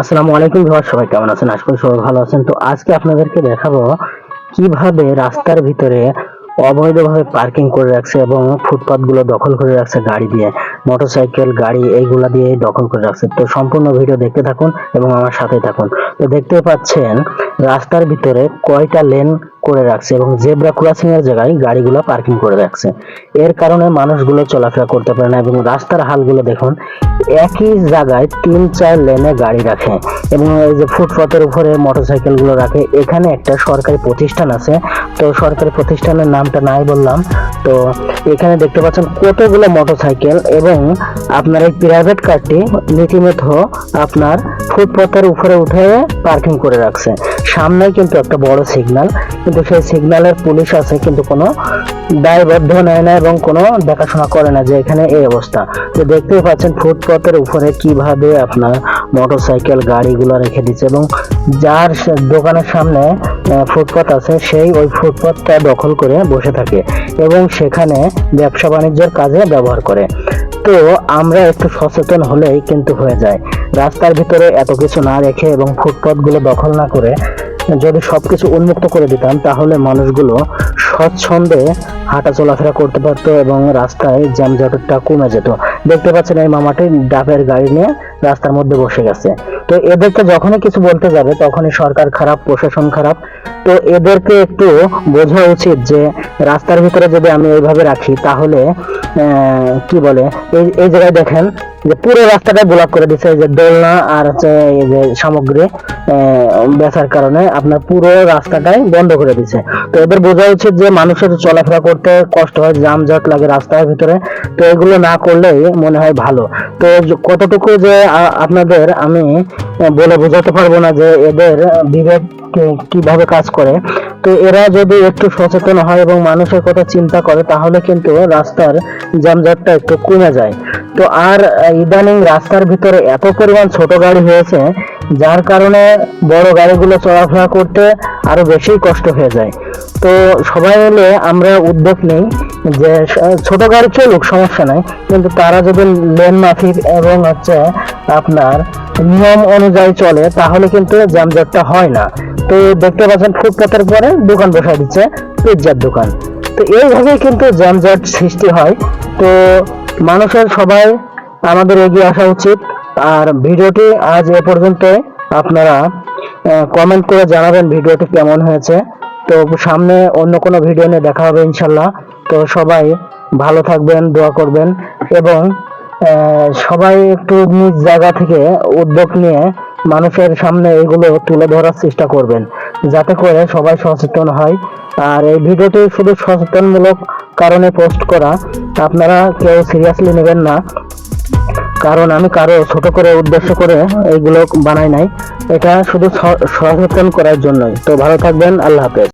আসসালামু আলাইকুম ভিউয়ার সবাই কেমন আছেন? আশা করি সবাই ভালো আছেন। তো আজকে আপনাদেরকে দেখাবো কীভাবে রাস্তার ভিতরে অবৈধভাবে পার্কিং করে রাখছে এবং ফুটপাতগুলো দখল করে রাখছে গাড়ি দিয়ে। মোটরসাইকেল, গাড়ি, এইগুলা দিয়ে দখল করে রাখছে। তো সম্পূর্ণ ভিডিও দেখতে থাকুন এবং আমার সাথে থাকুন। তো দেখতে পাচ্ছেন, রাস্তার ভিতরে কয়টা লেন করে রাখছে এবং জেব্রা ক্রসিং এর জায়গায় গাড়িগুলো পার্কিং করে রাখছে। এর কারণে মানুষগুলো চলাফেরা করতে পারে না এবং রাস্তার হালগুলো দেখুন, একই জায়গায় তিন, চার লেনে গাড়ি রাখে এবং এই যে ফুটপাতের উপরে মোটরসাইকেলগুলো রাখে, এখানে একটা সরকারি প্রতিষ্ঠান আছে। তো সরকারি প্রতিষ্ঠানের নামটা নাই বললাম। তো এখানে দেখতে পাচ্ছেন কতগুলো মোটরসাইকেল এবং আপনার এই প্রাইভেট কারটি রীতিমতো আপনার ফুটপাতের উপরে উঠে পার্কিং করে রাখছে। সামনে কিন্তু একটা বড় সিগন্যাল কিন্তু সেই সিগন্যালের পুলিশ আছে, কিন্তু কোনো দায়বদ্ধ নেয় না এবং কোনো দেখাশোনা করে না যে এখানে এই অবস্থা। তো দেখতেই পাচ্ছেন ফুটপাতের উপরে কীভাবে আপনার মোটরসাইকেল গাড়িগুলো রেখে দিচ্ছে এবং যার দোকানের সামনে ফুটপাত আছে, সেই ওই ফুটপাতটা দখল করে বসে থাকে এবং সেখানে ব্যবসা বাণিজ্যের কাজে ব্যবহার করে। তো আমরা একটু সচেতন হলেই কিন্তু হয়ে যায়। রাস্তার ভিতরে এত কিছু না রেখে এবং ফুটপাতগুলো দখল না করে যদি সবকিছু উন্মুক্ত করে দিতাম, তাহলে মানুষগুলো স্বচ্ছন্দে হাঁটা চলাফেরা করতে পারতো এবং রাস্তায় জ্যামজটটা কমে যেত। দেখতে পাচ্ছেন এই মামাটি ডাবের গাড়ি নিয়ে রাস্তার মধ্যে বসে গেছে। তো এদেরকে যখনই কিছু বলতে যাবে, তখনই সরকার খারাপ, প্রশাসন খারাপ। তো এদেরকে একটু বোঝা উচিত যে, রাস্তার ভিতরে যদি আমি এইভাবে রাখি, তাহলে কি বলে, এই এই জায়গায় দেখেন যে পুরো রাস্তাটা ব্লক করে দিচ্ছে এই যে দোলনা আর হচ্ছে এই যে সামগ্রী বেচার কারণে আপনার পুরো রাস্তাটাই বন্ধ করে দিচ্ছে তো এদের বোঝা উচিত যে, মানুষের চলাফেরা করতে কষ্ট হয়, যানজট লাগে রাস্তার ভিতরে। তো এগুলো না করলেই মনে হয় ভালো। তো কতটুকু যে আপনাদের আমি বলে বোঝাতে পারব না যে এদের বিবেক কীভাবে কাজ করে। তো এরা যদি একটু সচেতন হয় এবং মানুষের কথা চিন্তা করে, তাহলে কিন্তু রাস্তার যানজটটা একটু কমে যায়। তো আর ইদানিং রাস্তার ভিতরে এত পরিমাণ ছোট গাড়ি হয়েছে যার কারণে বড় গাড়িগুলো চলাফেরা করতে আরও বেশি কষ্ট হয়ে যায়। তো সবাই মিলে আমরা উদ্যোগ নেই যে ছোট গাড়ি চলুক, সমস্যা নাই। কিন্তু তারা যদি লেন মাফিক এবং হচ্ছে আপনার নিয়ম অনুযায়ী চলে, তাহলে কিন্তু যানজটটা হয় না। তো দেখতে পাচ্ছেন ফুটপাতের পরে দোকান বসায় দিচ্ছে পিৎজার দোকান। তো এইভাবেই কিন্তু যানজট সৃষ্টি হয়। তো মানুষের সবাই আমাদের এগিয়ে আসা উচিত। আর ভিডিওটি আজ এ পর্যন্ত আপনারা কমেন্ট করে জানাবেন ভিডিওটি কেমন হয়েছে। তো সামনে অন্য কোনো ভিডিও নিয়ে দেখা হবে ইনশাল্লাহ। তো সবাই ভালো থাকবেন, দোয়া করবেন এবং সবাই একটু নিজ জায়গা থেকে উদ্যোগ নিয়ে মানুষের সামনে এগুলো তুলে ধরার চেষ্টা করবেন। যাতে করে সবাই সচেতন হয়। আর এই ভিডিওটি শুধু সচেতনমূলক কারণে পোস্ট করা, আপনারা কেউ সিরিয়াসলি নেবেন না। কারণ আমি কারও ছোট করে উদ্দেশ্য করে এইগুলো বানাই নাই। এটা শুধু সচেতন করার জন্যই। তো ভালো থাকবেন, আল্লাহ হাফেজ।